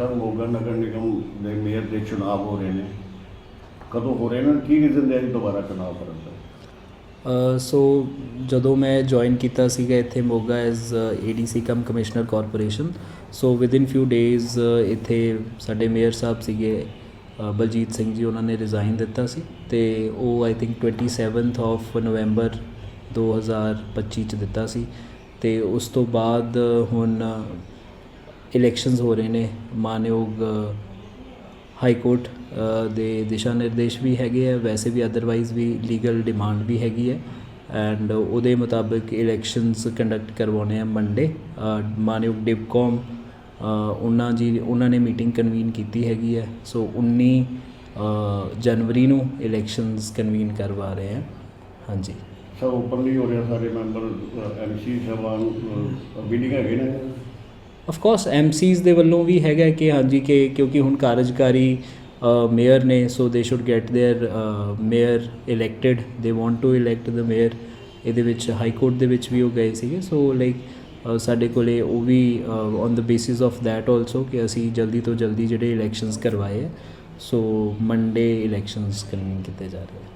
Sir Moga Nagar Nigam ਦੇ mayor ਦੇ ਚੁਣਾਵ ਹੋ ਰਹੇ ਨੇ। ਕਦੋਂ ਹੋ ਰਹੇ ਨੇ? ਕੀ ਰੀਜ਼ਨ ਦੇ ਜੀ ਦੁਬਾਰਾ ਚੁਣਾਵ ਕਰਨ ਦਾ? ਸੋ ਜਦੋਂ ਮੈਂ ਜੁਆਇਨ ਕੀਤਾ ਸੀਗਾ ਇੱਥੇ Moga as ADC cum commissioner corporation so within few days ਇੱਥੇ ਸਾਡੇ ਮੇਅਰ ਸਾਹਿਬ ਸੀਗੇ ਬਲਜੀਤ ਸਿੰਘ ਜੀ, ਉਹਨਾਂ ਨੇ ਰਿਜ਼ਾਈਨ ਦਿੱਤਾ ਸੀ ਤੇ ਉਹ ਆਈ ਥਿੰਕ 27th ਆਫ ਨਵੰਬਰ 2025 ਚ ਦਿੱਤਾ ਸੀ ਤੇ ਉਸ ਤੋਂ ਬਾਅਦ ਹੁਣ ਇਲੈਕਸ਼ਨਸ ਹੋ ਰਹੇ ਨੇ। ਮਾਨਯੋਗ ਹਾਈ ਕੋਰਟ ਦੇ ਦਿਸ਼ਾ ਨਿਰਦੇਸ਼ ਵੀ ਹੈਗੇ ਆ। ਵੈਸੇ ਵੀ ਅਦਰਵਾਈਜ਼ ਵੀ ਲੀਗਲ ਡਿਮਾਂਡ ਵੀ ਹੈਗੀ ਹੈ ਐਂਡ ਉਹਦੇ ਮੁਤਾਬਕ ਇਲੈਕਸ਼ਨਸ ਕੰਡਕਟ ਕਰਵਾਉਣੇ ਆ ਮੰਡੇ ਮਾਨਯੋਗ ਡਿਪਕੋਮ ਉਹਨਾਂ ਜੀ, ਉਹਨਾਂ ਨੇ ਮੀਟਿੰਗ ਕਨਵੀਨ ਕੀਤੀ ਹੈਗੀ ਹੈ ਸੋ 19 ਜਨਵਰੀ ਨੂੰ ਇਲੈਕਸ਼ਨਸ ਕਨਵੀਨ ਕਰਵਾ ਰਹੇ ਆ। ਹਾਂਜੀ। ਸਰ ਓਪਨਲੀ ਹੋ ਰਿਹਾ ਸਾਰੇ ਮੈਂਬਰ ਐਮਸੀ ਸਾਹਿਬਾਨ ਮੀਟਿੰਗ ਹੈਗੇ ਨੇ। ਆਫ ਕੋਰਸ ਐਮਸੀਜ਼ ਦੇ ਵੱਲੋਂ ਵੀ ਹੈਗਾ ਕਿ ਹਾਂਜੀ ਕਿ ਕਿਉਂਕਿ ਹੁਣ ਕਾਰਜਕਾਰੀ ਮੇਅਰ ਨੇ so they should get their mayor elected they want to elect the mayor ਇਹਦੇ ਵਿੱਚ ਹਾਈ ਕੋਰਟ ਦੇ ਵਿੱਚ ਵੀ ਉਹ ਗਏ ਸੀਗੇ ਸੋ ਲਾਈਕ ਸਾਡੇ ਕੋਲੇ ਉਹ ਵੀ on the basis of that also ਕਿ ਅਸੀਂ ਜਲਦੀ ਤੋਂ ਜਲਦੀ ਜਿਹੜੇ ਇਲੈਕਸ਼ਨਸ ਕਰਵਾਏ ਹੈ ਸੋ ਮੰਡੇ ਇਲੈਕਸ਼ਨਸ ਕਨਵੀਨ ਕੀਤੇ ਜਾ ਰਹੇ ਹੈ